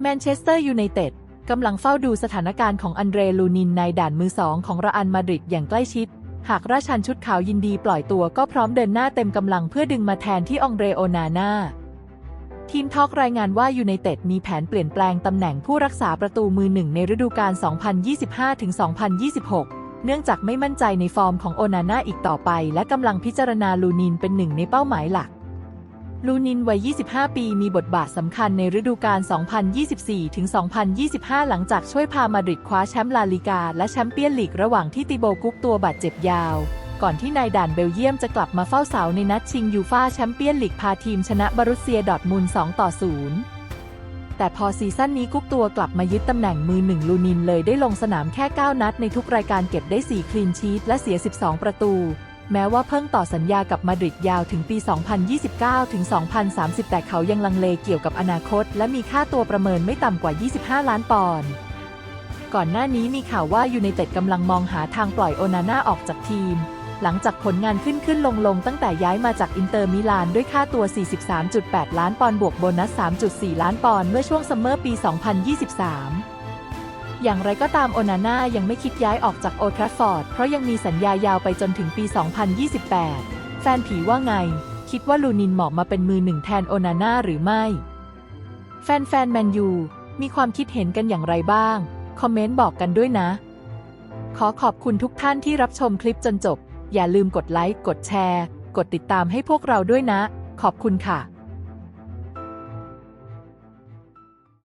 แมนเชสเตอร์ยูไนเต็ดกำลังเฝ้าดูสถานการณ์ของอันเดรลูนินในด่านมือสองของระอันมาดริดอย่างใกล้ชิด หากราชันชุดขาวยินดีปล่อยตัวก็พร้อมเดินหน้าเต็มกำลังเพื่อดึงมาแทนที่องเดรโอนาน่าทีมทอกรายงานว่ายูไนเต็ดมีแผนเปลี่ยนแปลงตำแหน่งผู้รักษาประตูมือหนึ่งในฤดูกาล 2025-2026 เนื่องจากไม่มั่นใจในฟอร์มของโอนาน่าอีกต่อไป และกำลังพิจารณาลูนินเป็นหนึ่งในเป้าหมายหลัก ลูนินวัย 25 ปีมีบทบาทสำคัญในฤดูกาล 2024-2025 หลังจากช่วยพามาดริดคว้าแชมป์ลาลิกา และแชมเปี้ยนลีกระหว่างที่ติโบกุ๊กตัวบาดเจ็บยาว ก่อนที่นายด่านเบลเยียมจะกลับมาเฝ้าเสาในนัดชิงยูฟาแชมเปี้ยนลีกพาทีมชนะบารุสเซียดอร์ทมุน2ต่อ 0แต่พอซีซั่นนี้กุ๊กตัวกลับมายึดตำแหน่งมือหนึ่งลูนินเลยได้ลงสนามแค่ 9 นัดในทุกรายการเก็บได้ 4 คลีนชีตและเสีย 12 ประตู แม้ว่าเพิ่งต่อสัญญากับมาดริดยาวถึงปี 2029 ถึง 2030 แต่เขายังลังเลเกี่ยวกับอนาคต และมีค่าตัวประเมินไม่ต่ำกว่า 25 ล้านปอนด์ ก่อนหน้านี้มีข่าวว่ายูไนเต็ดกำลังมองหาทางปล่อยโอนาน่าออกจากทีม หลังจากผลงานขึ้นขึ้นลงลงตั้งแต่ย้ายมาจากอินเตอร์มิลานด้วยค่าตัว 43.8 ล้านปอนด์บวกโบนัส 3.4 ล้านปอนด์เมื่อช่วงซัมเมอร์ปี 2023 อย่างไรก็ตามโอนาน่ายังไม่คิดย้ายออกจากโอทราฟอร์ด เพราะยังมีสัญญายาวไปจนถึงปี 2028 แฟนผีว่าไง คิดว่าลูนินเหมาะมาเป็นมือหนึ่งแทนโอนาน่าหรือไม่ แฟนๆแมนยูมีความคิดเห็นกันอย่างไรบ้าง คอมเมนต์บอกกันด้วยนะ ขอขอบคุณทุกท่านที่รับชมคลิปจนจบ อย่าลืมกดไลค์ กดแชร์ กดติดตามให้พวกเราด้วยนะ ขอบคุณค่ะ